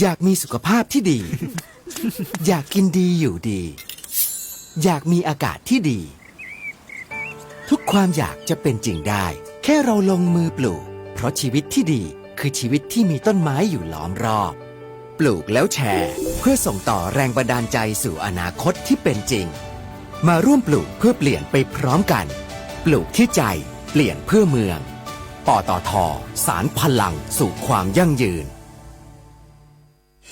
อยากมีสุขภาพที่ดี อยากกินดีอยู่ดี อยากมีอากาศที่ดี ทุกความอยากจะเป็นจริงได้ แค่เราลงมือปลูก เพราะชีวิตที่ดีคือชีวิตที่มีต้นไม้อยู่ล้อมรอบ ปลูกแล้วแชร์ เพื่อส่งต่อแรงบันดาลใจสู่อนาคตที่เป็นจริง มาร่วมปลูกเพื่อเปลี่ยนไปพร้อมกัน ปลูกที่ใจเปลี่ยนเพื่อเมืองปตทสารพลังสู่ความยั่งยืน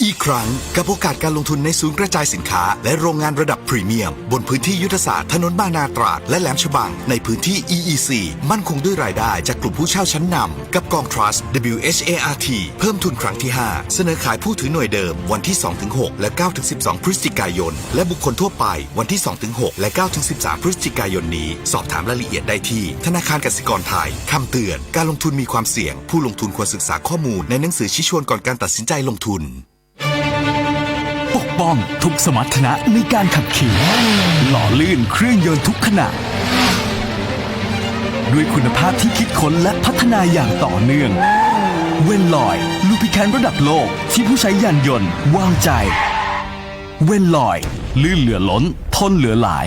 อีกครั้งกับโอกาสการลงทุนในศูนย์กระจายสินค้า และโรงงานระดับพรีเมียม บนพื้นที่ยุทธศาสตร์ถนนบางนาตราดและแหลมฉบัง ในพื้นที่ EEC มั่นคงด้วยรายได้จากกลุ่มผู้เช่าชั้นนำกับกอง Trust WHART เพิ่มทุนครั้งที่ 5 เสนอขายผู้ถือหน่วยเดิมวันที่ 2-6 และ 9-12 พฤศจิกายน และบุคคลทั่วไปวันที่ 2-6 และ 9-13 พฤศจิกายนนี้ สอบถามรายละเอียดได้ที่ ธนาคารกสิกรไทยคำเตือน การลงทุนมีความเสี่ยง ผู้ลงทุนควรศึกษาข้อมูลในหนังสือชี้ชวนก่อนการตัดสินใจลงทุน้องทุกสมรรถนะในการขับขี่หล่อลื่นเครื่องยนต์ทุกขณะ ด้วยคุณภาพที่คิดค้นและพัฒนาอย่างต่อเนื่อง เวนลอย ลูพิแคนระดับโลกที่ผู้ใช้ยานยนต์วางใจ เวนลอย ลื่นเหลือล้น ทนเหลือหลาย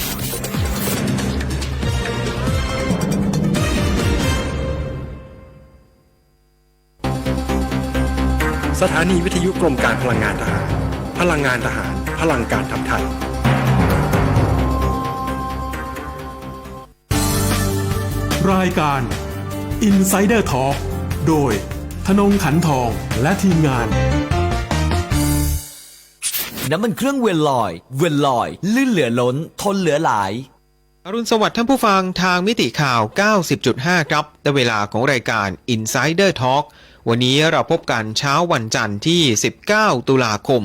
สถานีวิทยุกรมการพลังงานทหาร พลังงานทหาร พลังการทำไทย รายการ Insider Talk โดยธนงขันทองและทีมงาน น้ำมันเครื่องเวลลอย เวลลอย ลื่นเหลือล้น ทนเหลือหลายอรุณสวัสดิ์ท่านผู้ฟังทางมิติข่าว 90.5 ครับ ในเวลาของรายการ Insider Talk วันนี้เราพบกันเช้าวันจันทร์ที่ 19 ตุลาคม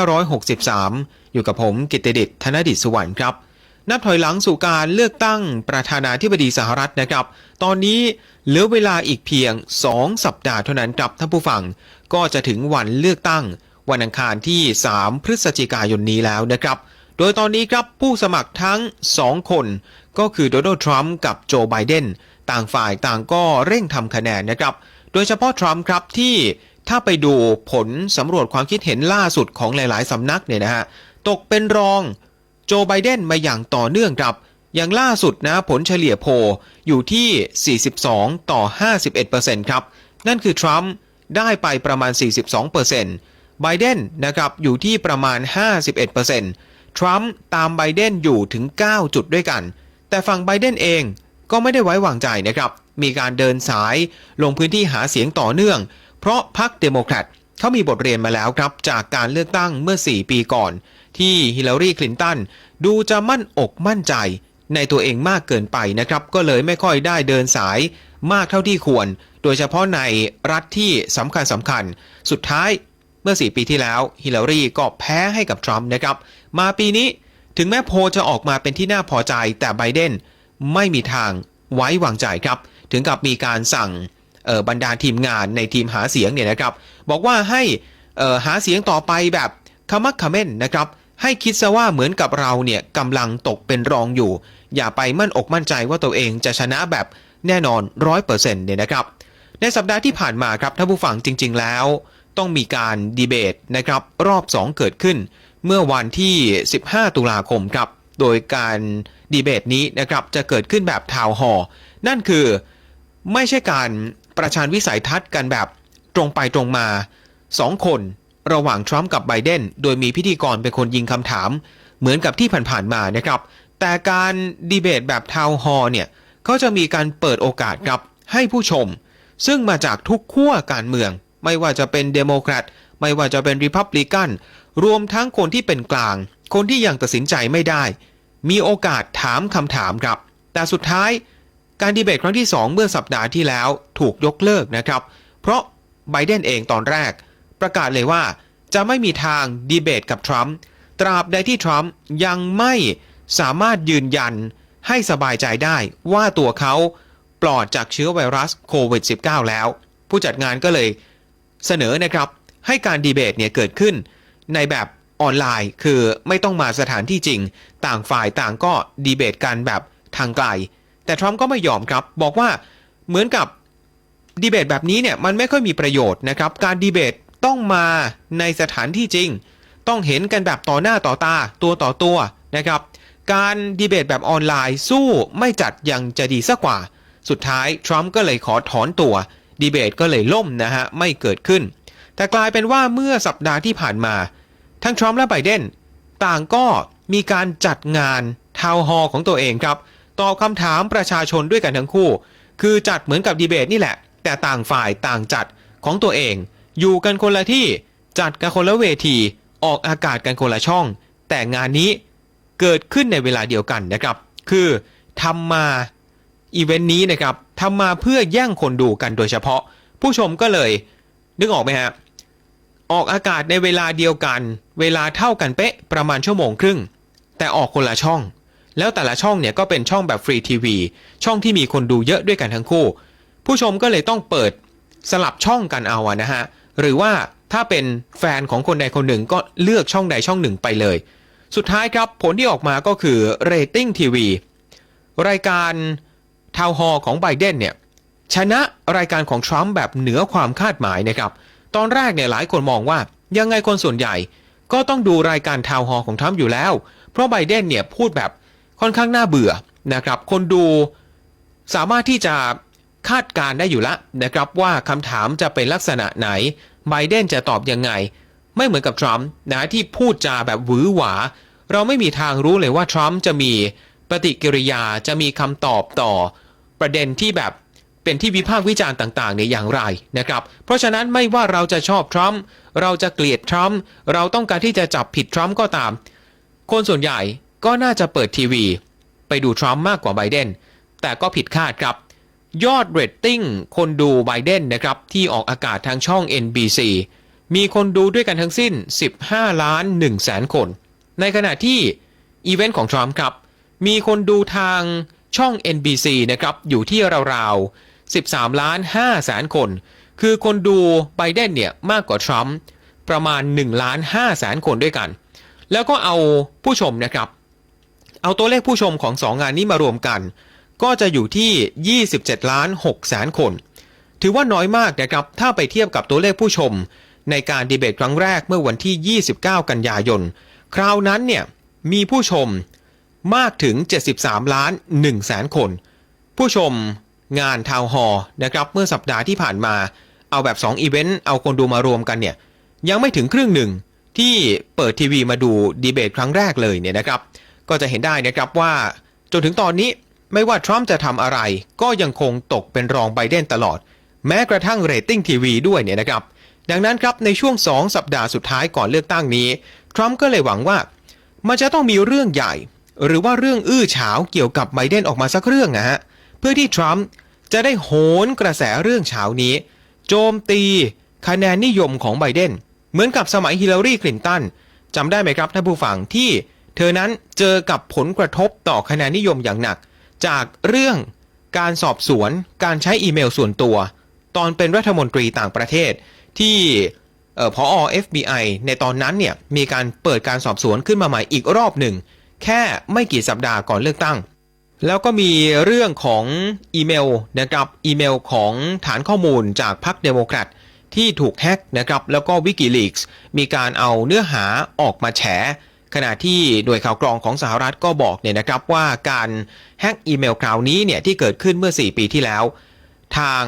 2563 อยู่กับผมกิตติเดิษฐ์ธนดิษฐ์สุวรรณครับ นับถอยหลังสู่การเลือกตั้งประธานาธิบดีสหรัฐนะครับ ตอนนี้เหลือเวลาอีกเพียง 2 สัปดาห์เท่านั้นครับท่านผู้ฟัง ก็จะถึงวันเลือกตั้ง วันอังคารที่ 3 พฤศจิกายนนี้แล้วนะครับโดยตอนนี้ครับผู้สมัครทั้ง 2 คน ก็คือโดนัลด์ทรัมป์กับโจไบเดนต่างฝ่ายต่างก็เร่งทำคะแนนนะครับ โดยเฉพาะทรัมป์ครับที่ถ้าไปดูผลสำรวจความคิดเห็นล่าสุดของหลาย ๆ สำนักเนี่ยนะฮะตกเป็นรองโจไบเดนมาอย่างต่อเนื่องครับ อย่างล่าสุดนะผลเฉลี่ยโพอยู่ที่ 42 ต่อ 51%ครับ นั่นคือทรัมป์ได้ไปประมาณ 42%ไบเดนนะครับอยู่ที่ประมาณ 51%ทรัมป์ตามไบเดนอยู่ถึง 9 จุดด้วยกัน แต่ฝั่งไบเดนเอง ก็ไม่ได้ไว้วางใจนะครับ มีการเดินสายลงพื้นที่หาเสียงต่อเนื่อง เพราะพรรคเดโมแครตเขามีบทเรียนมาแล้วครับ จากการเลือกตั้งเมื่อ 4 ปีก่อน ที่ฮิลลารีคลินตันดูจะมั่นอกมั่นใจ ในตัวเองมากเกินไปนะครับ ก็เลยไม่ค่อยได้เดินสายมากเท่าที่ควร โดยเฉพาะในรัฐที่สำคัญสำคัญ สุดท้ายเมื่อ 4 ปีที่แล้วฮิลลารีก็แพ้ให้กับทรัมป์นะครับ มาปีนี้ถึงแม้โพจะออกมาเป็นที่น่าพอใจแต่ไบเดน ไม่มีทางไว้วางใจครับ ถึงกับมีการสั่งบรรดาทีมงานในทีมหาเสียงเนี่ยนะครับ บอกว่าให้หาเสียงต่อไปแบบขมักเขม้นนะครับ ให้คิดซะว่าเหมือนกับเราเนี่ยกำลังตกเป็นรองอยู่ อย่าไปมั่นอกมั่นใจว่าตัวเองจะชนะแบบแน่นอนร้อยเปอร์เซ็นต์เนี่ยนะครับ ในสัปดาห์ที่ผ่านมาครับท่านผู้ฟังจริง ๆ แล้ว ต้องมีการดีเบตนะครับรอบ 2 เกิดขึ้น เมื่อวันที่ 15 ตุลาคมครับ โดยการ ดีเบตนี้นะครับจะเกิดขึ้นแบบทาวน์ฮอนั่นคือไม่ใช่การประชันวิสัยทัศน์กันแบบตรงไปตรงมา2คนระหว่างทรัมป์กับไบเดน โดยมีพิธีกรเป็นคนยิงคำถาม เหมือนกับที่ผ่านๆมานะครับ แต่การดีเบตแบบทาวน์ฮอล์เนี่ยเขาจะมีการเปิดโอกาสครับให้ผู้ชม ซึ่งมาจากทุกขั้วการเมือง ไม่ว่าจะเป็นเดโมแครตไม่ว่าจะเป็นริพับลิกัน รวมทั้งคนที่เป็นกลาง คนที่ยังตัดสินใจไม่ได้ มีโอกาสถามคำถามครับ แต่สุดท้ายการดีเบตครั้งที่ 2 เมื่อสัปดาห์ที่แล้วถูกยกเลิกนะครับ เพราะไบเดนเองตอนแรก ประกาศเลยว่าจะไม่มีทางดีเบตกับทรัมป์ตราบใดที่ทรัมป์ยังไม่สามารถยืนยันให้สบายใจได้ว่าตัวเขาปลอดจากเชื้อไวรัสโควิด -19 แล้ว ผู้จัดงานก็เลยเสนอนะครับให้การดีเบตเนี่ยเกิดขึ้นในแบบ ออนไลน์ คือไม่ต้องมาสถานที่จริง ต่างฝ่ายต่างก็ดีเบตกันแบบทางไกล แต่ทรัมป์ก็ไม่ยอมครับ บอกว่าเหมือนกับดีเบตแบบนี้เนี่ยมันไม่ค่อยมีประโยชน์นะครับ การดีเบตต้องมาในสถานที่จริง ต้องเห็นกันแบบต่อหน้าต่อตาตัวต่อตัวนะครับ การดีเบตแบบออนไลน์สู้ไม่จัดยังจะดีสักกว่า สุดท้ายทรัมป์ก็เลยขอถอนตัวดีเบตก็เลยล่มนะฮะไม่เกิดขึ้น แต่กลายเป็นว่าเมื่อสัปดาห์ที่ผ่านมา ทั้งทรัมป์และไบเดนต่างก็มีการจัดงานทาวน์ฮอลของตัวเองครับ ตอบคำถามประชาชนด้วยกันทั้งคู่ คือจัดเหมือนกับดีเบตนี่แหละ แต่ต่างฝ่ายต่างจัดของตัวเอง อยู่กันคนละที่จัดกันคนละเวทีออกอากาศกันคนละช่อง แต่งานนี้เกิดขึ้นในเวลาเดียวกันนะครับ คือทำมาอีเวนต์นี้นะครับทำมาเพื่อแย่งคนดูกันโดยเฉพาะ ผู้ชมก็เลย นึกออกไหมฮะ ออกอากาศในเวลาเดียวกัน เวลาเท่ากันเป๊ะประมาณชั่วโมงครึ่ง แต่ออกคนละช่อง แล้วแต่ละช่องเนี่ยก็เป็นช่องแบบฟรีทีวี ช่องที่มีคนดูเยอะด้วยกันทั้งคู่ ผู้ชมก็เลยต้องเปิดสลับช่องกันเอาอะนะฮะ หรือว่าถ้าเป็นแฟนของคนใดคนหนึ่งก็เลือกช่องใดช่องหนึ่งไปเลย สุดท้ายครับผลที่ออกมาก็คือเรตติ้งทีวีรายการทาวฮอของไบเดนเนี่ยชนะรายการของทรัมป์แบบเหนือความคาดหมายนะครับ ตอนแรกเนี่ยหลายคนมองว่ายังไงคนส่วนใหญ่ ก็ต้องดูรายการทาวฮอลของทรัมป์อยู่แล้ว เพราะไบเดนเนี่ยพูดแบบค่อนข้างน่าเบื่อนะครับ คนดูสามารถที่จะคาดการณ์ได้อยู่แล้วนะครับว่าคำถามจะเป็นลักษณะไหนไบเดนจะตอบยังไง ไม่เหมือนกับทรัมป์นะที่พูดจาแบบหวือหวา เราไม่มีทางรู้เลยว่าทรัมป์จะมีปฏิกิริยาจะมีคำตอบต่อประเด็นที่แบบ เป็นที่วิพากษ์วิจารณ์ต่างๆเนี่ยอย่างไรนะครับ เพราะฉะนั้นไม่ว่าเราจะชอบทรัมป์เราจะเกลียดทรัมป์เราต้องการที่จะจับผิดทรัมป์ก็ตาม คนส่วนใหญ่ก็น่าจะเปิดทีวี ไปดูทรัมป์มากกว่าไบเดนแต่ก็ผิดคาดครับ ยอดเรตติ้งคนดูไบเดนนะครับ ที่ออกอากาศทางช่อง NBC มีคนดูด้วยกันทั้งสิ้น 15 ล้าน1แสนคน ในขณะที่อีเวนต์ของทรัมป์ครับ มีคนดูทางช่อง NBC นะครับ อยู่ที่ราวๆ 13 ล้าน5แสนคน คือคนดูไบเดนเนี่ยมากกว่าทรัมป์ประมาณ1ล้าน5แสนคนด้วยกัน แล้วก็เอาผู้ชมนะครับ เอาตัวเลขผู้ชมของ 2 งานนี้มารวมกัน ก็จะอยู่ที่ 27 ล้าน6แสนคน ถือว่าน้อยมากนะครับ ถ้าไปเทียบกับตัวเลขผู้ชม ในการดีเบตครั้งแรกเมื่อวันที่ 29 กันยายน คราวนั้นเนี่ยมีผู้ชมมากถึง 73 ล้าน1แสนคน ผู้ชม งานทาวน์ฮอลล์นะครับเมื่อสัปดาห์ที่ผ่านมา เอาแบบ2อีเวนต์เอาคนดูมารวมกันเนี่ยยังไม่ถึงครึ่งหนึ่งที่เปิดทีวีมาดูดีเบตครั้งแรกเลยเนี่ยนะครับ ก็จะเห็นได้นะครับว่าจนถึงตอนนี้ไม่ว่าทรัมป์จะทำอะไร ก็ยังคงตกเป็นรองไบเดนตลอด แม้กระทั่งเรตติ้งทีวีด้วยเนี่ยนะครับ ดังนั้นครับในช่วง 2 สัปดาห์สุดท้ายก่อนเลือกตั้งนี้ทรัมป์ก็เลยหวังว่า มันจะต้องมีเรื่องใหญ่ หรือว่าเรื่องอื้อฉาวเกี่ยวกับไบเดนออกมาสักเรื่องนะฮะ เพื่อที่ทรัมป์จะได้โหนกระแสเรื่องเฉานี้ โจมตีคะแนนนิยมของไบเดน เหมือนกับสมัยฮิลลารีคลินตันจำได้ไหมครับท่านผู้ฟังที่เธอนั้นเจอกับผลกระทบต่อคะแนนนิยมอย่างหนัก จากเรื่องการสอบสวนการใช้อีเมลส่วนตัว ตอนเป็นรัฐมนตรีต่างประเทศ ที่เอ่อพอ FBI ในตอนนั้นเนี่ยมีการเปิดการสอบสวนขึ้นมาใหม่อีกรอบหนึ่ง แค่ไม่กี่สัปดาห์ก่อนเลือกตั้ง แล้วก็มีเรื่องของอีเมลนะครับอีเมลของฐานข้อมูลจากพรรคเดโมแครตที่ถูกแฮ็กนะครับแล้วก็วิกิลีกส์มีการเอาเนื้อหาออกมาแฉ ขณะที่หน่วยข่าวกรองของสหรัฐก็บอกเนี่ยนะครับว่าการแฮ็กอีเมลคราวนี้เนี่ยที่เกิดขึ้นเมื่อ 4 ปีที่แล้ว ทาง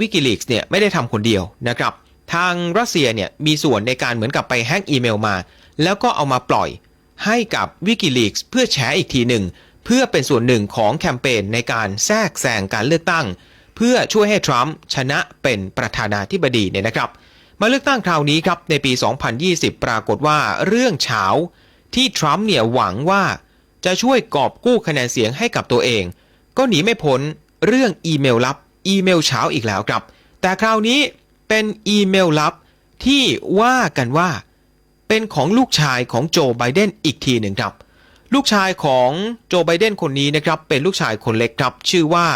วิกิลีกส์เนี่ยไม่ได้ทำคนเดียวนะครับทางรัสเซียเนี่ยมีส่วนในการเหมือนกับไปแฮ็กอีเมลมา แล้วก็เอามาปล่อยให้กับ Wikileaks เพื่อแฉอีกทีหนึ่ง พื่อเป็นส่วนหนึ่งของแคมเปญในการแทรกแซงการเลือกตั้ง เพื่อช่วยให้ทรัมป์ชนะเป็นประธานาธิบดีเนี่ยนะครับ มาเลือกตั้งคราวนี้ครับในปี 2020 ปรากฏว่าเรื่องเฉาที่ทรัมป์เนี่ยหวังว่าจะช่วยกอบกู้คะแนนเสียงให้กับตัวเอง ก็หนีไม่พ้นเรื่องอีเมลลับ อีเมลเช้าอีกแล้วครับ แต่คราวนี้เป็นอีเมลลับที่ว่ากันว่า เป็นของลูกชายของโจไบเดนอีกทีหนึ่งครับ ลูกชายของโจไบเดนคนนี้นะครับเป็นลูกชายคนเล็กครับ ชื่อว่า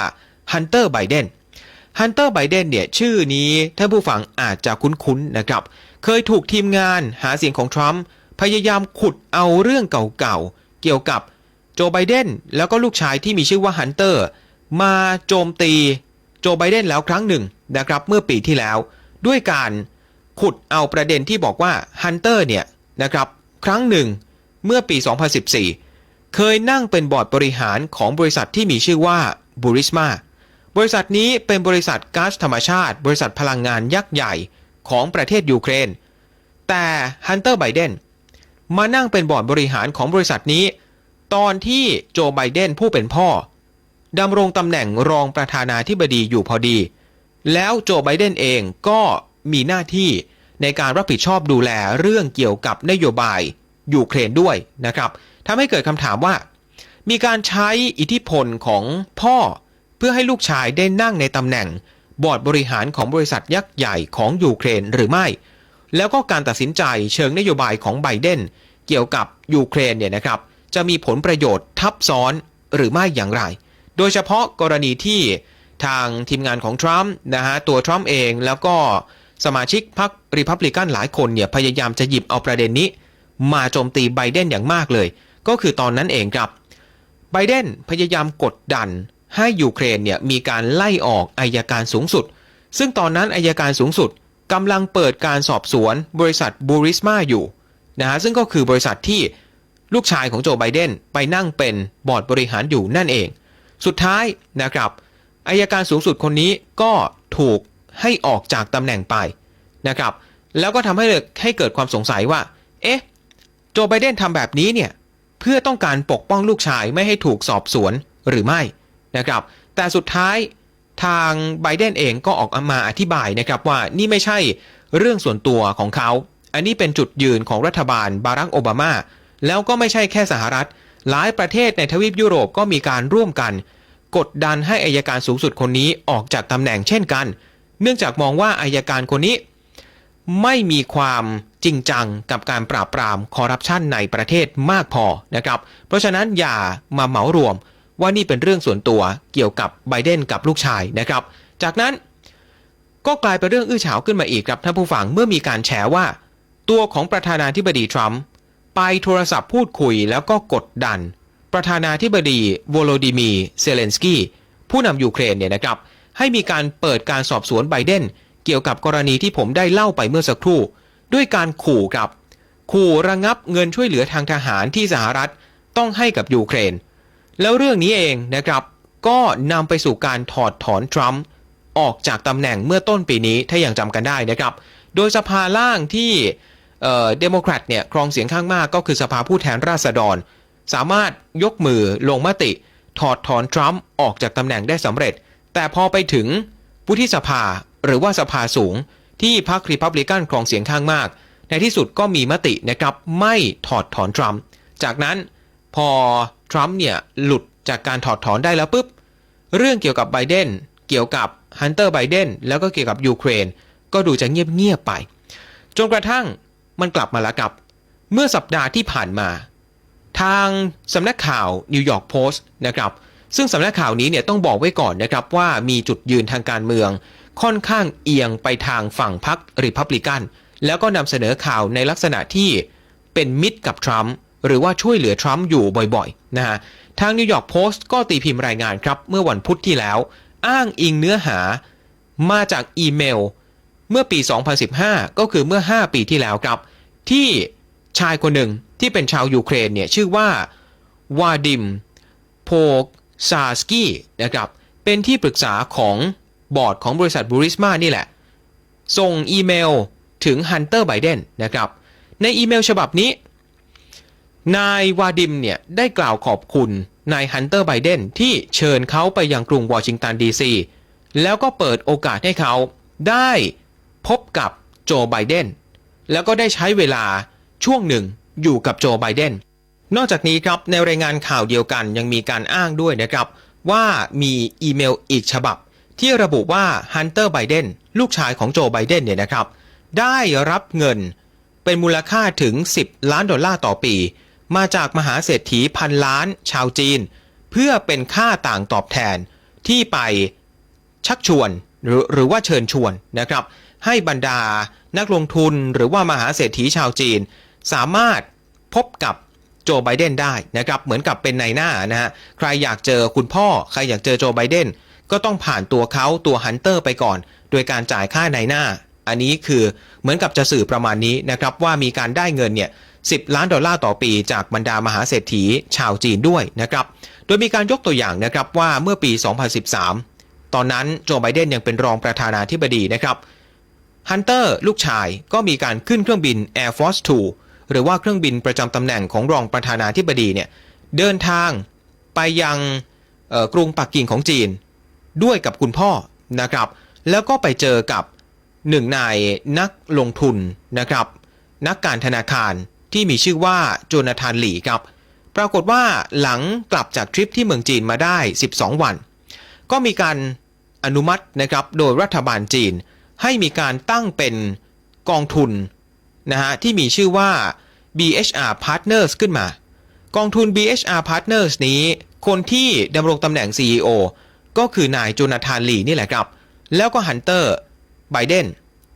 ฮันเตอร์ไบเดนฮันเตอร์ไบเดนเนี่ยชื่อนี้ท่านผู้ฟังอาจจะคุ้นๆนะครับ เคยถูกทีมงานหาเสียงของทรัมป์พยายามขุดเอาเรื่องเก่าๆ เกี่ยวกับโจไบเดนแล้วก็ลูกชายที่มีชื่อว่าฮันเตอร์มาโจมตีโจไบเดนแล้วครั้งหนึ่งนะครับเมื่อปีที่แล้ว ด้วยการขุดเอาประเด็นที่บอกว่าฮันเตอร์เนี่ยนะครับครั้งหนึ่ง เมื่อปี 2014 เคยนั่งเป็นบอร์ดบริหารของบริษัทที่มีชื่อว่าบูริสมาบริษัทนี้เป็นบริษัทก๊าซธรรมชาติ บริษัทพลังงานยักษ์ใหญ่ของประเทศยูเครน แต่ฮันเตอร์ไบเดนมานั่งเป็นบอร์ดบริหารของบริษัทนี้ ตอนที่โจไบเดนผู้เป็นพ่อดำรงตำแหน่งรองประธานาธิบดีอยู่พอดี แล้วโจไบเดนเองก็มีหน้าที่ในการรับผิดชอบดูแลเรื่องเกี่ยวกับนโยบาย ยูเครนด้วยนะครับทำให้เกิดคำถามว่า มีการใช้อิทธิพลของพ่อ เพื่อให้ลูกชายได้นั่งในตำแหน่ง บอร์ดบริหารของบริษัทยักษ์ใหญ่ของยูเครนหรือไม่ แล้วก็การตัดสินใจเชิงนโยบายของไบเดนเกี่ยวกับยูเครนเนี่ยนะครับ จะมีผลประโยชน์ทับซ้อนหรือไม่อย่างไร โดยเฉพาะกรณีที่ทางทีมงานของทรัมป์นะฮะตัวทรัมป์เองแล้วก็สมาชิกพรรคริพับลิกันหลายคนเนี่ยพยายามจะหยิบเอาประเด็นนี้ มาโจมตีไบเดนอย่างมากเลย ก็คือตอนนั้นเองครับไบเดนพยายามกดดันให้ยูเครนเนี่ยมีการไล่ออกอายการสูงสุด ซึ่งตอนนั้นอายการสูงสุดกำลังเปิดการสอบสวนบริษัทบูริสมาอยู่นะฮะซึ่งก็คือบริษัทที่ลูกชายของโจไบเดนไปนั่งเป็นบอร์ดบริหารอยู่นั่นเอง สุดท้ายนะครับอายการสูงสุดคนนี้ก็ถูกให้ออกจากตำแหน่งไปนะครับแล้วก็ทำให้ให้เกิดความสงสัยว่า เอ๊ะ โจไบเดนทำแบบนี้เนี่ยเพื่อต้องการปกป้องลูกชายไม่ให้ถูกสอบสวนหรือไม่นะครับ แต่สุดท้ายทางไบเดนเองก็ออกมาอธิบายนะครับว่านี่ไม่ใช่เรื่องส่วนตัวของเขา อันนี้เป็นจุดยืนของรัฐบาลบารักโอบามา แล้วก็ไม่ใช่แค่สหรัฐ หลายประเทศในทวีปยุโรปก็มีการร่วมกัน กดดันให้อายการสูงสุดคนนี้ออกจากตำแหน่งเช่นกัน เนื่องจากมองว่าอายการคนนี้ ไม่มีความจริงจังกับการปราบปรามคอร์รัปชันในประเทศมากพอนะครับ เพราะฉะนั้นอย่ามาเหมารวมว่านี่เป็นเรื่องส่วนตัวเกี่ยวกับไบเดนกับลูกชายนะครับ จากนั้นก็กลายเป็นเรื่องอื้อฉาวขึ้นมาอีกครับท่านผู้ฟังเมื่อมีการแฉว่า ตัวของประธานาธิบดีทรัมป์ไปโทรศัพท์พูดคุยแล้วก็กดดัน ประธานาธิบดีโวโลดิมีเซเลนสกี้ผู้นำยูเครนเนี่ยนะครับ ให้มีการเปิดการสอบสวนไบเดน เกี่ยวกับกรณีที่ผมได้เล่าไปเมื่อสักครู่ ด้วยการขู่กับ ขู่ระงับเงินช่วยเหลือทางทหารที่สหรัฐต้องให้กับยูเครน แล้วเรื่องนี้เองนะครับ ก็นำไปสู่การถอดถอนทรัมป์ออกจากตำแหน่งเมื่อต้นปีนี้ถ้ายังจำกันได้นะครับ โดยสภาล่างที่เดโมแครตเนี่ยครองเสียงข้างมากก็คือสภาผู้แทนราษฎร สามารถยกมือลงมติ ถอดถอนทรัมป์ออกจากตำแหน่งได้สำเร็จ แต่พอไปถึงผู้ที่สภา หรือว่าสภาสูง ที่พรรครีพับลิกันครองเสียงข้างมาก ในที่สุดก็มีมตินะครับไม่ถอดถอนทรัมป์จากนั้นพอทรัมป์เนี่ยหลุดจากการถอดถอนได้แล้วปุ๊บ เรื่องเกี่ยวกับไบเดนเกี่ยวกับฮันเตอร์ไบเดนแล้วก็เกี่ยวกับยูเครน ก็ดูจะเงียบๆไป จนกระทั่งมันกลับมาแล้วกับ เมื่อสัปดาห์ที่ผ่านมา ทางสำนักข่าวนิวยอร์กโพสต์นะครับซึ่งสำนักข่าวนี้เนี่ยต้องบอกไว้ก่อนนะครับว่ามีจุดยืนทางการเมือง ค่อนข้างเอียงไปทางฝั่งพรรคริพับลิกัน แล้วก็นำเสนอข่าวในลักษณะที่เป็นมิตรกับทรัมป์หรือว่าช่วยเหลือทรัมป์อยู่บ่อยๆนะฮะทางนิวยอร์กโพสต์ก็ตีพิมพ์รายงานครับ เมื่อวันพุธที่แล้ว อ้างอิงเนื้อหามาจากอีเมล เมื่อปี 2015 ก็คือเมื่อ 5 ปีที่แล้วครับ ที่ชายคนหนึ่งที่เป็นชาวยูเครนเนี่ยชื่อว่าวาดิมโพกซาสกี้นะครับเป็นที่ปรึกษาของ บอร์ดของบริษัทบูริสมานี่แหละ ส่งอีเมลถึงฮันเตอร์ไบเดนนะครับ ในอีเมลฉบับนี้ นายวาดิมเนี่ย ได้กล่าวขอบคุณนายฮันเตอร์ไบเดนที่เชิญเขาไปยังกรุงวอชิงตันดีซีแล้วก็เปิดโอกาสให้เขาได้พบกับโจไบเดนแล้วก็ได้ใช้เวลาช่วงหนึ่งอยู่กับโจไบเดนนอกจากนี้ครับในรายงานข่าวเดียวกันยังมีการอ้างด้วยนะครับ ว่ามีอีเมลอีกฉบับ ที่ระบุว่าฮันเตอร์ไบเดนลูกชายของโจไบเดนเนี่ยนะครับ ได้รับเงินเป็นมูลค่าถึง 10 ล้านดอลลาร์ต่อปี มาจากมหาเศรษฐีพันล้านชาวจีน เพื่อเป็นค่าต่างตอบแทนที่ไปชักชวนหรือหรือว่าเชิญชวนนะครับ ให้บรรดานักลงทุนหรือว่ามหาเศรษฐีชาวจีน สามารถพบกับโจไบเดนได้นะครับ เหมือนกับเป็นในหน้านะฮะใครอยากเจอคุณพ่อ ใครอยากเจอโจไบเดน ก็ต้องผ่านตัวเขาตัวฮันเตอร์ไปก่อน โดยการจ่ายค่าในหน้า อันนี้คือเหมือนกับจะสื่อประมาณนี้นะครับว่ามีการได้เงินเนี่ย10ล้านดอลลาร์ต่อปีจากบรรดามหาเศรษฐีชาวจีนด้วยนะครับโดยมีการยกตัวอย่างนะครับว่าเมื่อปี 2013 ตอนนั้นโจไบเดนยังเป็นรองประธานาธิบดีนะครับฮันเตอร์ลูกชายก็มีการขึ้นเครื่องบิน Air Force 2 หรือว่าเครื่องบินประจำตำแหน่งของรองประธานาธิบดีเนี่ยเดินทางไปยังกรุงปักกิ่งของจีน ด้วยกับคุณพ่อนะครับ แล้วก็ไปเจอกับหนึ่งนายนักลงทุนนะครับ นักการธนาคารที่มีชื่อว่าโจนาธานหลี่ครับ ปรากฏว่าหลังกลับจากทริปที่เมืองจีนมาได้ 12 วัน ก็มีการอนุมัตินะครับโดยรัฐบาลจีน ให้มีการตั้งเป็นกองทุนนะฮะที่มีชื่อว่า BHR Partners ขึ้นมา กองทุน BHR Partners นี้ คนที่ดำรงตำแหน่ง CEO ก็คือนายโจนาธานลีนี่แหละครับ แล้วก็ฮันเตอร์ไบเดน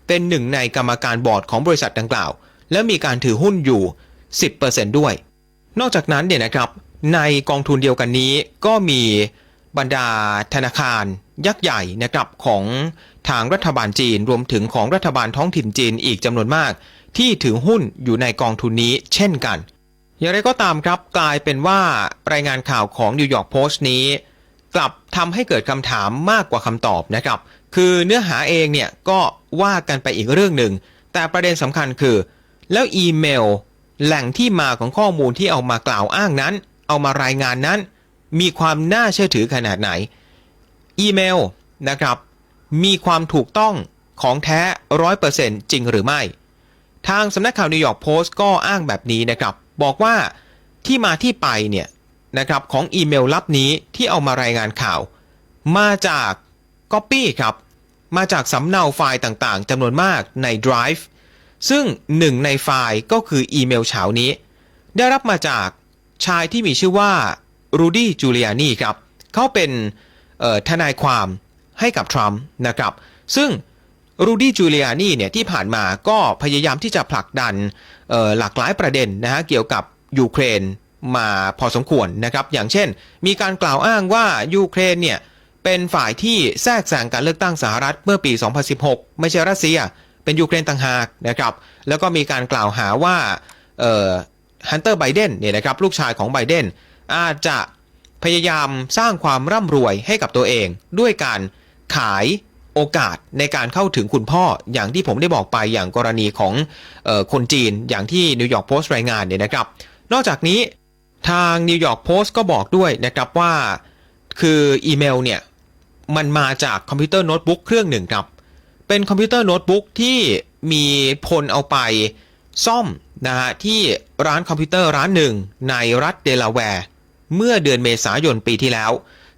เป็นหนึ่งในกรรมการบอร์ดของบริษัทดังกล่าว และมีการถือหุ้นอยู่ 10%ด้วย นอกจากนั้นเนี่ยนะครับในกองทุนเดียวกันนี้ก็มีบรรดาธนาคารยักษ์ใหญ่นะครับของทางรัฐบาลจีนรวมถึงของรัฐบาลท้องถิ่นจีนอีกจำนวนมาก ที่ถือหุ้นอยู่ในกองทุนนี้เช่นกัน อย่างไรก็ตามครับกลายเป็นว่ารายงานข่าวของนิวยอร์กโพสต์นี้ กลับทำให้เกิดคำถามมากกว่าคำตอบนะครับ คือเนื้อหาเองเนี่ยก็ว่ากันไปอีกเรื่องหนึ่ง แต่ประเด็นสำคัญคือ แล้วอีเมล แหล่งที่มาของข้อมูลที่เอามากล่าวอ้างนั้น เอามารายงานนั้น มีความน่าเชื่อถือขนาดไหน อีเมลนะครับ มีความถูกต้องของแท้ร้อยเปอร์เซ็นต์จริงหรือไม่ ทางสำนักข่าวนิวยอร์กโพสต์ก็อ้างแบบนี้นะครับ บอกว่าที่มาที่ไปเนี่ย นะครับของอีเมลลับนี้ที่เอามารายงานข่าว มาจาก Copy ครับ มาจากสำเนาไฟล์ต่างๆจำนวนมากใน Drive ซึ่งหนึ่งในไฟล์ก็คืออีเมลเฉานี้ ได้รับมาจากชายที่มีชื่อว่ารูดี้จูเลียนีครับเขาเป็นทนายความให้กับทรัมป์นะครับ ซึ่งรูดี้จูเลียนีเนี่ยที่ผ่านมาก็พยายามที่จะผลักดันหลากหลายประเด็นนะฮะเกี่ยวกับยูเครน มาพอสมควรนะครับ อย่างเช่น มีการกล่าวอ้างว่ายูเครนเนี่ยเป็นฝ่ายที่แทรกแซงการเลือกตั้งสหรัฐเมื่อปี 2016 ไม่ใช่รัสเซีย เป็นยูเครนต่างหากนะครับ แล้วก็มีการกล่าวหาว่าฮันเตอร์ไบเดนเนี่ยนะครับลูกชายของไบเดนอาจจะพยายามสร้างความร่ำรวยให้กับตัวเอง ด้วยการขายโอกาสในการเข้าถึงคุณพ่ออย่างที่ผมได้บอกไปอย่างกรณีของออคนจีนอย่างที่นิวยอร์กโพสต์รายงานเนี่ยนะครับ นอกจากนี้ ทางนิวยอร์กโพสต์ก็บอกด้วยนะครับว่า คืออีเมลเนี่ยมันมาจากคอมพิวเตอร์โน้ตบุ๊กเครื่องหนึ่งครับ เป็นคอมพิวเตอร์โน้ตบุ๊กที่มีพลเอาไปซ่อมนะฮะที่ร้านคอมพิวเตอร์ร้านหนึ่งในรัฐเดลาแวร์เมื่อเดือนเมษายนปีที่แล้ว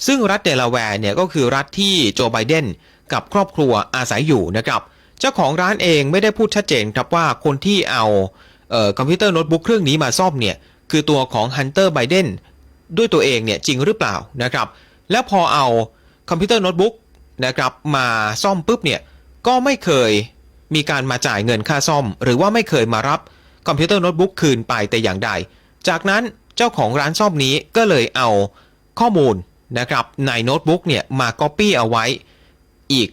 ซึ่งรัฐเดลาแวร์เนี่ยก็คือรัฐที่โจไบเดนกับครอบครัวอาศัยอยู่นะครับ เจ้าของร้านเองไม่ได้พูดชัดเจนครับว่าคนที่เอาเออคอมพิวเตอร์โน้ตบุ๊กเครื่องนี้มาซ่อมเนี่ย คือตัวของฮันเตอร์ไบเดนด้วยตัวเองเนี่ยจริงหรือเปล่านะครับ แล้วพอเอาคอมพิวเตอร์โน้ตบุ๊กนะครับมาซ่อมปุ๊บเนี่ยก็ไม่เคยมีการมาจ่ายเงินค่าซ่อม หรือว่าไม่เคยมารับคอมพิวเตอร์โน้ตบุ๊กคืนไปแต่อย่างใด จากนั้นเจ้าของร้านซ่อมนี้ก็เลยเอาข้อมูลนะครับในโน้ตบุ๊กเนี่ยมา Copy เอาไว้ อีก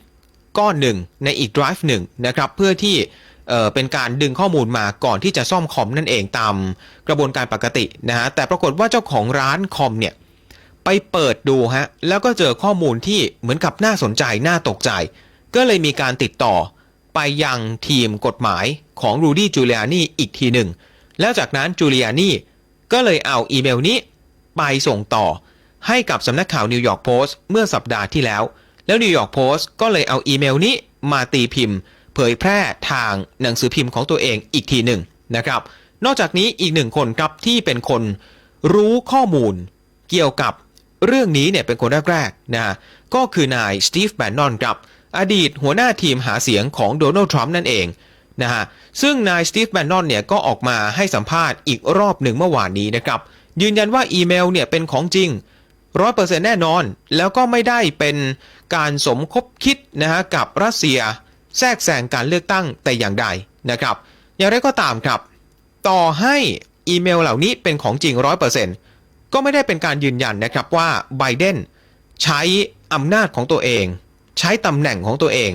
ก้อนหนึ่งในอีก drive หนึ่งนะครับเพื่อที่ เอ่อเป็นการดึงข้อมูลมาก่อนที่จะซ่อมคอมนั่นเองตามกระบวนการปกตินะฮะแต่ปรากฏว่าเจ้าของร้านคอมเนี่ยไปเปิดดูฮะแล้วก็เจอข้อมูลที่เหมือนกับน่าสนใจน่าตกใจ ก็เลยมีการติดต่อไปยังทีมกฎหมายของรูดี้จูเลียนี่อีกทีหนึ่ง แล้วจากนั้นจูเลียนี่ก็เลยเอาอีเมลนี้ไปส่งต่อให้กับสำนักข่าวนิวยอร์กโพสต์เมื่อสัปดาห์ที่แล้ว แล้วนิวยอร์กโพสต์ก็เลยเอาอีเมลนี้มาตีพิมพ์ เผยแพร่ทางหนังสือพิมพ์ของตัวเองอีกทีหนึ่งนะครับ นอกจากนี้อีกหนึ่งคนครับที่เป็นคนรู้ข้อมูลเกี่ยวกับเรื่องนี้เนี่ยเป็นคนแรกๆนะก็คือนายสตีฟแบนนอนครับอดีตหัวหน้าทีมหาเสียงของโดนัลด์ทรัมป์นั่นเองนะฮะซึ่งนายสตีฟแบนนอนเนี่ยก็ออกมาให้สัมภาษณ์อีกรอบหนึ่งเมื่อวานนี้นะครับยืนยันว่าอีเมลเนี่ยเป็นของจริงร้อยเปอร์เซ็นต์แน่นอน แล้วก็ไม่ได้เป็นการสมคบคิดนะฮะกับรัสเซีย แทรกแซงการเลือกตั้งแต่อย่างใดนะครับ อย่างไรก็ตามครับ ต่อให้อีเมลเหล่านี้เป็นของจริงร้อยเปอร์เซ็นต์ก็ไม่ได้เป็นการยืนยันนะครับว่าไบเดนใช้อำนาจของตัวเอง ใช้ตำแหน่งของตัวเอง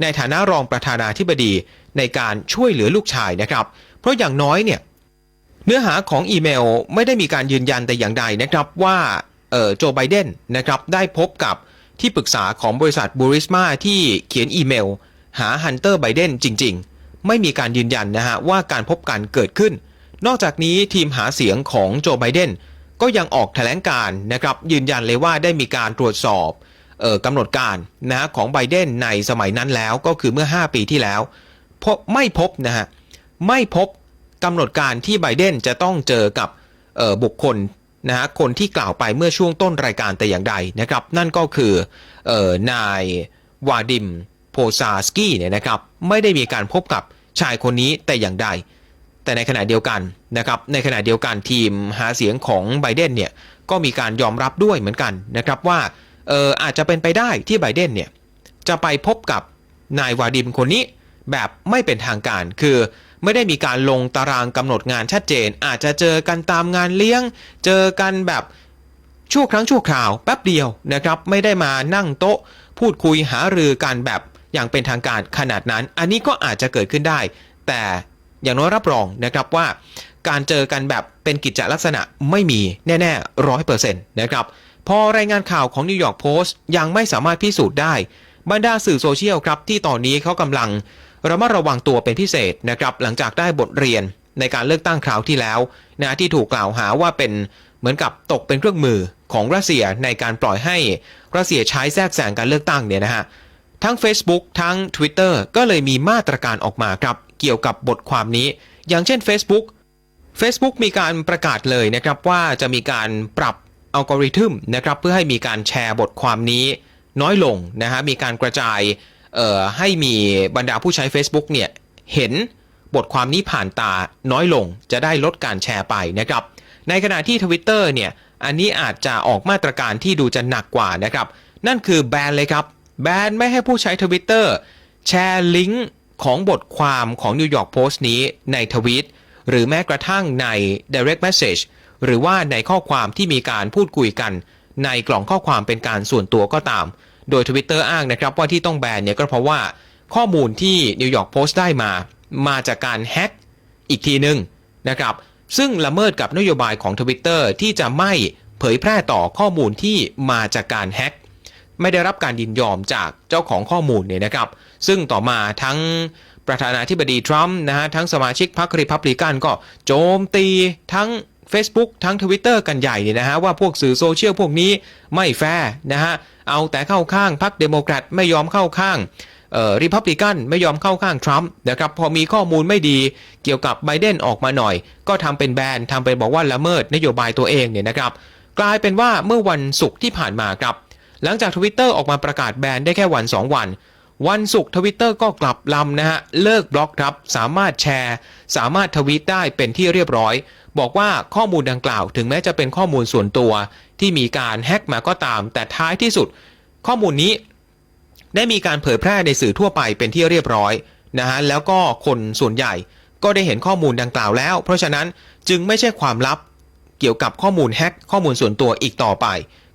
ในฐานะรองประธานาธิบดีในการช่วยเหลือลูกชายนะครับ เพราะอย่างน้อยเนี่ยเนื้อหาของอีเมลไม่ได้มีการยืนยันแต่อย่างใดนะครับว่าเออโจไบเดนนะครับได้พบกับที่ปรึกษาของบริษัทบูริสมาที่เขียนอีเมล หาฮันเตอร์ไบเดนจริง ๆ ไม่มีการยืนยันนะฮะว่าการพบกันเกิดขึ้น นอกจากนี้ทีมหาเสียงของโจไบเดนก็ยังออกแถลงการนะครับยืนยันเลยว่าได้มีการตรวจสอบออกำหนดการนะฮะของไบเดนในสมัยนั้นแล้วก็คือเมื่อ 5 ปีที่แล้วพบไม่พบนะฮะไม่พบกำหนดการที่ไบเดนจะต้องเจอกับออบุคคลนะฮะคนที่กล่าวไปเมื่อช่วงต้นรายการแต่อย่างใดนะครับ นั่นก็คือออนาย วาดิม โพซาสกี้เนี่ยนะครับไม่ได้มีการพบกับชายคนนี้แต่อย่างใด แต่ในขณะเดียวกันนะครับในขณะเดียวกันทีมหาเสียงของไบเดนเนี่ยก็มีการยอมรับด้วยเหมือนกันนะครับว่าเอออาจจะเป็นไปได้ที่ไบเดนเนี่ยจะไปพบกับนายวาดิมคนนี้แบบไม่เป็นทางการ คือไม่ได้มีการลงตารางกำหนดงานชัดเจน อาจจะเจอกันตามงานเลี้ยง เจอกันแบบชั่วครั้งชั่วคราวแป๊บเดียวนะครับ ไม่ได้มานั่งโต๊ะ พูดคุยหารือกันแบบ อย่างเป็นทางการขนาดนั้น อันนี้ก็อาจจะเกิดขึ้นได้ แต่อย่างน้อยรับรองนะครับว่า การเจอกันแบบเป็นกิจลักษณะไม่มีแน่ๆร้อยเปอร์เซ็นต์นะครับพอรายงานข่าวของนิวยอร์กโพสต์ยังไม่สามารถพิสูจน์ได้บรรดาสื่อโซเชียลครับที่ตอนนี้เขากำลังระมัดระวังตัวเป็นพิเศษนะครับหลังจากได้บทเรียนในการเลือกตั้งคราวที่แล้วนะที่ถูกกล่าวหาว่าเป็นเหมือนกับตกเป็นเครื่องมือของรัสเซียในการปล่อยให้รัสเซียใช้แทรกแซงการเลือกตั้งเนี่ยนะฮะ ทั้ง Facebook ทั้ง Twitter ก็เลยมีมาตรการออกมาครับ เกี่ยวกับบทความนี้ อย่างเช่น Facebook Facebook มีการประกาศเลยนะครับว่าจะมีการปรับอัลกอริทึมนะครับเพื่อให้มีการแชร์บทความนี้น้อยลงนะฮะมีการกระจายเอ่อให้มีบรรดาผู้ใช้ Facebook เนี่ยเห็นบทความนี้ผ่านตาน้อยลง จะได้ลดการแชร์ไปนะครับ ในขณะที่ Twitter เนี่ยอันนี้อาจจะออกมาตรการที่ดูจะหนักกว่านะครับ นั่นคือแบนเลยครับ แบนไม่ให้ผู้ใช้ Twitter แชร์ลิงก์ของบทความของ New York Post นี้ในทวีตหรือแม้กระทั่งใน direct message หรือว่าในข้อความที่มีการพูดคุยกัน ในกล่องข้อความเป็นการส่วนตัวก็ตาม โดย Twitter อ้างนะครับว่าที่ต้องแบนเนี่ยก็เพราะว่าข้อมูลที่ New York Post ได้มา มาจากการแฮ็กอีกทีหนึ่งนะครับซึ่งละเมิดกับนโยบายของ Twitter ที่จะไม่เผยแพร่ต่อข้อมูลที่มาจากการแฮ็ก ไม่ได้รับการยินยอมจากเจ้าของข้อมูลเนี่ยนะครับ ซึ่งต่อมาทั้งประธานาธิบดีทรัมป์นะฮะทั้งสมาชิกพรรครีพับลิกันก็โจมตีทั้ง Facebook ทั้ง Twitter กันใหญ่เนี่ยนะฮะว่าพวกสื่อโซเชียลพวกนี้ไม่แฟร์นะฮะเอาแต่เข้าข้างพรรคเดโมแครตไม่ยอมเข้าข้างเอ่อรีพับลิกันไม่ยอมเข้าข้างทรัมป์นะครับพอมีข้อมูลไม่ดีเกี่ยวกับไบเดนออกมาหน่อย ก็ทำเป็นแบนทำเป็นบอกว่าละเมิดนโยบายตัวเองเนี่ยนะครับ กลายเป็นว่าเมื่อวันศุกร์ที่ผ่านมาครับ หลังจากทวิตเตอร์ออกมาประกาศแบนได้แค่วัน 2 วัน วันศุกร์ทวิตเตอร์ก็กลับลำนะฮะ เลิกบล็อกครับ สามารถแชร์ สามารถทวีตได้เป็นที่เรียบร้อย บอกว่าข้อมูลดังกล่าวถึงแม้จะเป็นข้อมูลส่วนตัว ที่มีการแฮ็กมาก็ตาม แต่ท้ายที่สุด ข้อมูลนี้ ได้มีการเผยแพร่ในสื่อทั่วไปเป็นที่เรียบร้อยนะฮะแล้วก็คนส่วนใหญ่ก็ได้เห็นข้อมูลดังกล่าวแล้ว เพราะฉะนั้นจึงไม่ใช่ความลับเกี่ยวกับข้อมูลแฮ็กข้อมูลส่วนตัวอีกต่อไป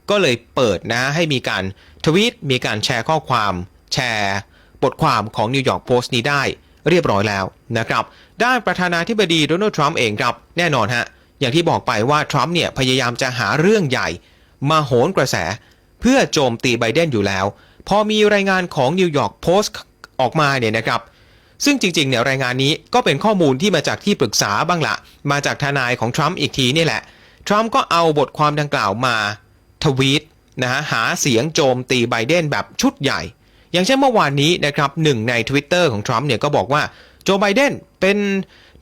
ก็เลยเปิดนะให้มีการทวีตมีการแชร์ข้อความแชร์บทความของ New York Post นี้ได้เรียบร้อยแล้วนะครับ ด้านประธานาธิบดีโดนัลด์ทรัมป์เองครับ แน่นอนฮะ อย่างที่บอกไปว่าทรัมป์เนี่ยพยายามจะหาเรื่องใหญ่ มาโหนกระแส เพื่อโจมตีไบเดนอยู่แล้ว พอมีรายงานของ New York Post ออกมาเนี่ยนะครับ ซึ่งจริงๆเนี่ยรายงานนี้ก็เป็นข้อมูลที่มาจากที่ปรึกษาบ้างละ มาจากทนายของทรัมป์อีกทีนี่แหละ ทรัมป์ก็เอาบทความดังกล่าวมา ทวีตนะฮะหาเสียงโจมตีไบเดนแบบชุดใหญ่ อย่างเช่นเมื่อวานนี้นะครับหนึ่งใน Twitter ของทรัมป์เนี่ยก็บอกว่าโจไบเดนเป็น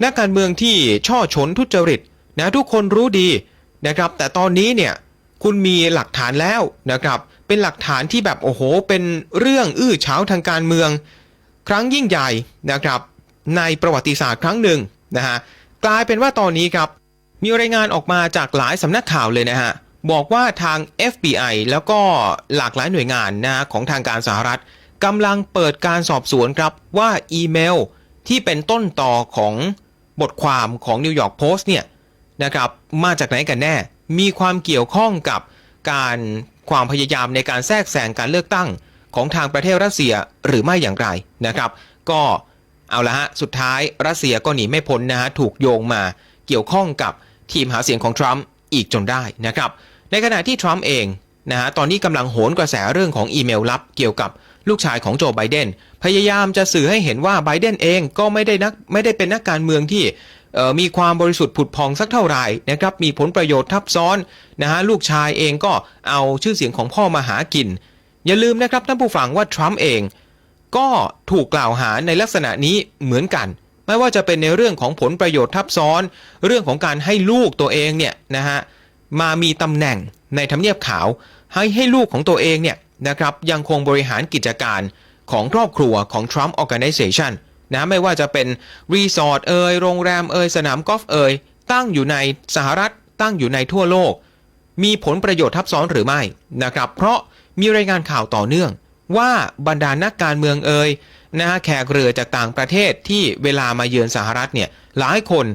นักการเมืองที่ช่อฉนทุจริตนะทุกคนรู้ดีนะครับ แต่ตอนนี้เนี่ยคุณมีหลักฐานแล้วนะครับ เป็นหลักฐานที่แบบโอ้โห เป็นเรื่องอื้อฉาวทางการเมือง ครั้งยิ่งใหญ่นะครับ ในประวัติศาสตร์ครั้งหนึ่งนะฮะกลายเป็นว่าตอนนี้ครับมีรายงานออกมาจากหลายสำนักข่าวเลยนะฮะ บอกว่าทาง FBI แล้วก็หลากหลายหน่วยงานนะของทางการสหรัฐกำลังเปิดการสอบสวนครับว่าอีเมลที่เป็นต้นต่อของบทความของ New York Post เนี่ยนะครับมาจากไหนกันแน่ มีความเกี่ยวข้องกับการความพยายามในการแทรกแซงการเลือกตั้งของทางประเทศรัสเซียหรือไม่อย่างไรนะครับ ก็เอาละฮะสุดท้ายรัสเซียก็หนีไม่พ้นนะฮะถูกโยงมาเกี่ยวข้องกับทีมหาเสียงของทรัมป์อีกจนได้นะครับ ในขณะที่ทรัมป์เองนะฮะตอนนี้กำลังโหนกระแสเรื่องของอีเมลลับเกี่ยวกับลูกชายของโจไบเดนพยายามจะสื่อให้เห็นว่าไบเดนเองก็ไม่ได้นักไม่ได้เป็นนักการเมืองที่มีความบริสุทธิ์ผุดพองสักเท่าไหร่นะครับมีผลประโยชน์ทับซ้อนนะฮะลูกชายเองก็เอาชื่อเสียงของพ่อมาหากิน อย่าลืมนะครับท่านผู้ฟังว่าทรัมป์เอง ก็ถูกกล่าวหาในลักษณะนี้เหมือนกัน ไม่ว่าจะเป็นในเรื่องของผลประโยชน์ทับซ้อน เรื่องของการให้ลูกตัวเองเนี่ยนะฮะ มามีตำแหน่งในทำเนียบขาว ให้ให้ลูกของตัวเองเนี่ยนะครับยังคงบริหารกิจการของครอบครัวของ Trump Organization นะไม่ว่าจะเป็นรีสอร์ทเอ่ยโรงแรมเอ่ยสนามกอล์ฟเอ่ยตั้งอยู่ในสหรัฐ ตั้งอยู่ในทั่วโลก มีผลประโยชน์ทับซ้อนหรือไม่นะครับ เพราะมีรายงานข่าวต่อเนื่อง ว่าบรรดานักการเมืองเอ่ยนะฮะแขกเรือจากต่างประเทศที่เวลามาเยือนสหรัฐเนี่ยหลายคน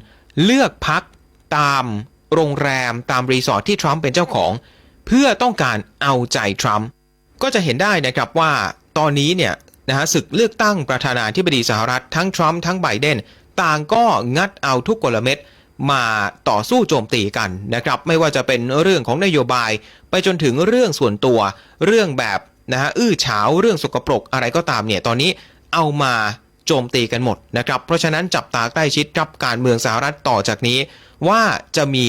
เลือกพักตาม โรงแรมตามรีสอร์ทที่ทรัมป์เป็นเจ้าของ เพื่อต้องการเอาใจทรัมป์ก็จะเห็นได้นะครับว่าตอนนี้เนี่ยนะฮะศึกเลือกตั้งประธานาธิบดีสหรัฐทั้งทรัมป์ทั้งไบเดนต่างก็งัดเอาทุกกลเม็ดมาต่อสู้โจมตีกันนะครับ ไม่ว่าจะเป็นเรื่องของนโยบาย ไปจนถึงเรื่องส่วนตัว เรื่องแบบนะฮะอื้อฉาวเรื่องสกปรกอะไรก็ตามเนี่ยตอนนี้เอามาโจมตีกันหมดนะครับ เพราะฉะนั้นจับตาใกล้ชิดกับการเมืองสหรัฐต่อจากนี้ ว่าจะมี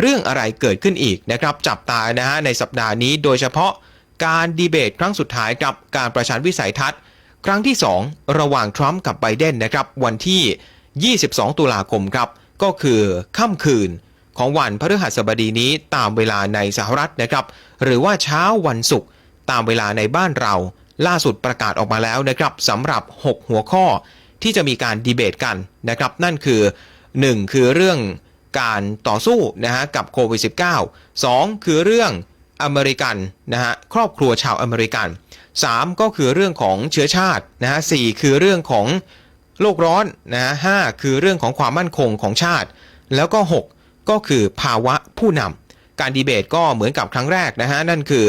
เรื่องอะไรเกิดขึ้นอีกนะครับจับตานะฮะในสัปดาห์นี้โดยเฉพาะการดีเบตครั้งสุดท้ายกับการประชันวิสัยทัศน์ ครั้งที่ 2 ระหว่างทรัมป์กับไบเดนนะครับวันที่ 22 ตุลาคมครับก็คือค่ำคืนของวันพฤหัสบดีนี้ตามเวลาในสหรัฐนะครับหรือว่าเช้าวันศุกร์ตามเวลาในบ้านเรา ล่าสุดประกาศออกมาแล้วนะครับสำหรับ 6 หัวข้อที่จะมีการดีเบตกันนะครับนั่นคือ 1 คือเรื่อง การต่อสู้นะฮะกับโควิด -19 2 คือเรื่องอเมริกันนะฮะครอบครัวชาวอเมริกัน 3 ก็คือเรื่องของเชื้อชาตินะฮะสคือเรื่องของโลกร้อนนะฮะห้าคือเรื่องของความมั่นคงของชาติ แล้วก็ 6 ก็คือภาวะผู้นำการดีเบตก็เหมือนกับครั้งแรกนะฮะนั่นคือ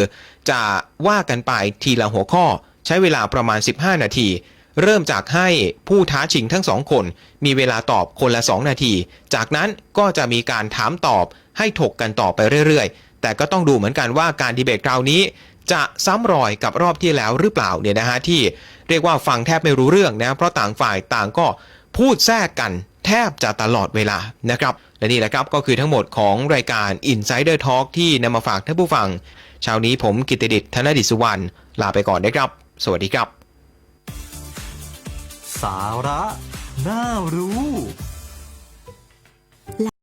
จะว่ากันไปทีละหัวข้อใช้เวลาประมาณ 15 นาที เริ่มจากให้ผู้ท้าชิงทั้งสองคน มีเวลาตอบคนละ 2 นาที จากนั้นก็จะมีการถามตอบให้ถกกันต่อไปเรื่อยๆ แต่ก็ต้องดูเหมือนกันว่าการดีเบตคราวนี้ จะซ้ำรอยกับรอบที่แล้วหรือเปล่าเนี่ยนะฮะที่เรียกว่าฟังแทบไม่รู้เรื่องนะเพราะต่างฝ่ายต่างก็พูดแทรกกันแทบจะตลอดเวลานะครับและนี่แหละครับก็คือทั้งหมดของรายการ Insider Talk ที่นำมาฝากท่านผู้ฟังเช้านี้ผมกิตติดิษฐ์ธนดิษฐ์สุวรรณลาไปก่อนนะครับ สวัสดีครับ สาระ น่ารู้